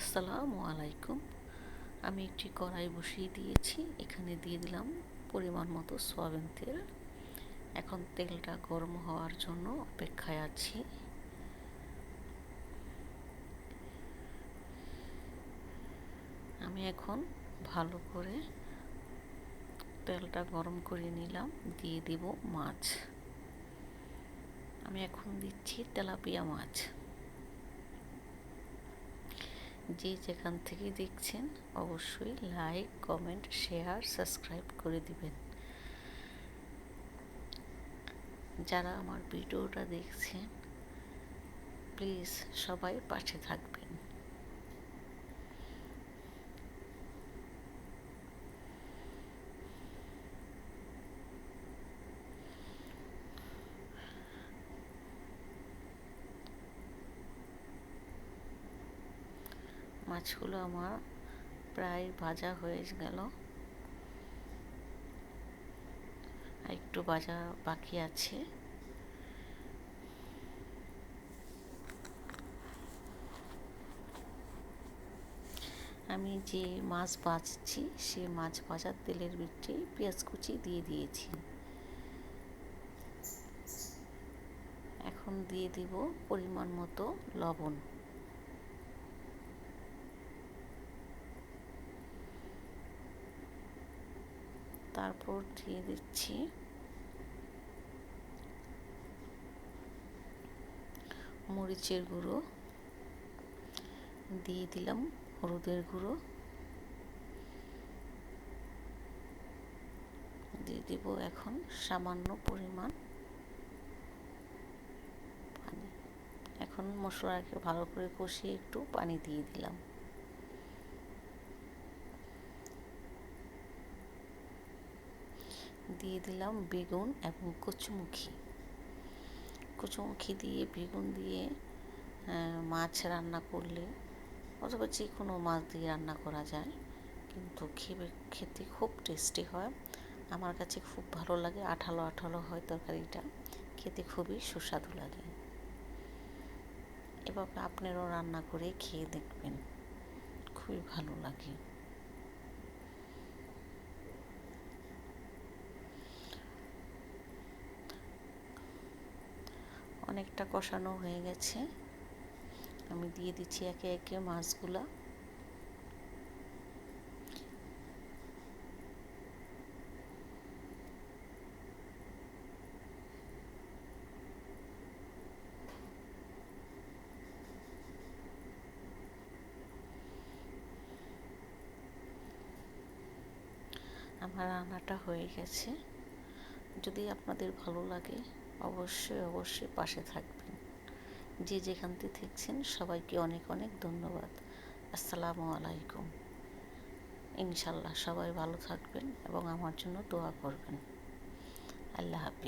আসসালামু আলাইকুম। আমি একটি কড়াই বসিয়ে দিয়েছি। এখানে দিয়ে দিলাম পরিমাণ মতো সয়াবিন তেল। এখন তেলটা গরম হওয়ার জন্য অপেক্ষায় আছি। আমি এখন ভালো করে তেলটা গরম করে নিলাম। দিয়ে দিব মাছ। আমি এখন দিচ্ছি তেলাপিয়া মাছ। যে যেখান থেকে দেখছেন, অবশ্যই লাইক কমেন্ট শেয়ার সাবস্ক্রাইব করে দিবেন। যারা আমার ভিডিওটা দেখছেন প্লিজ সবাই পাশে থাকবেন। মাছগুলো আমার প্রায় ভাজা হয়ে গেল। একটু ভাজা বাকি আছে। আমি যে মাছ ভাজছি, সে মাছ ভাজার তেলের ভিতরে পেঁয়াজ কুচি দিয়ে দিয়েছি। এখন দিয়ে দিব পরিমাণ মতো লবণ। তারপর দিয়ে দিচ্ছি। মরিচের গুঁড়ো। দিয়ে দিলাম হলুদের গুঁড়ো। দিয়ে দিব এখন সামান্য পরিমাণ পানি। এখন মশলাকে ভালো করে কষিয়ে একটু পানি দিয়ে দিলাম। দিয়ে দিলাম বেগুন এবং কচুমুখী। কচুমুখী দিয়ে, বেগুন দিয়ে মাছ রান্না করলে, অথবা যে কোনো মাছ দিয়ে রান্না করা যায়, কিন্তু খেয়ে খেতে খুব টেস্টি হয়। আমার কাছে খুব ভালো লাগে, আঠালো আঠালো হয় তরকারিটা, খেতে খুবই সুস্বাদু লাগে। এভাবে আপনারাও রান্না করে খেয়ে দেখবেন, খুবই ভালো লাগে। অনেকটা কষানো হয়ে গেছে। আমি দিয়ে দিচ্ছি একে একে মাছগুলা। আমার রান্নাটা হয়ে গেছে। যদি আপনাদের ভালো লাগে অবশ্যই অবশ্যই পাশে থাকবেন। যে যেখান থেকে দেখছেন, সবাইকে অনেক অনেক ধন্যবাদ। আসসালামু আলাইকুম। ইনশাল্লাহ সবাই ভালো থাকবেন এবং আমার জন্য দোয়া করবেন। আল্লাহ হাফিজ।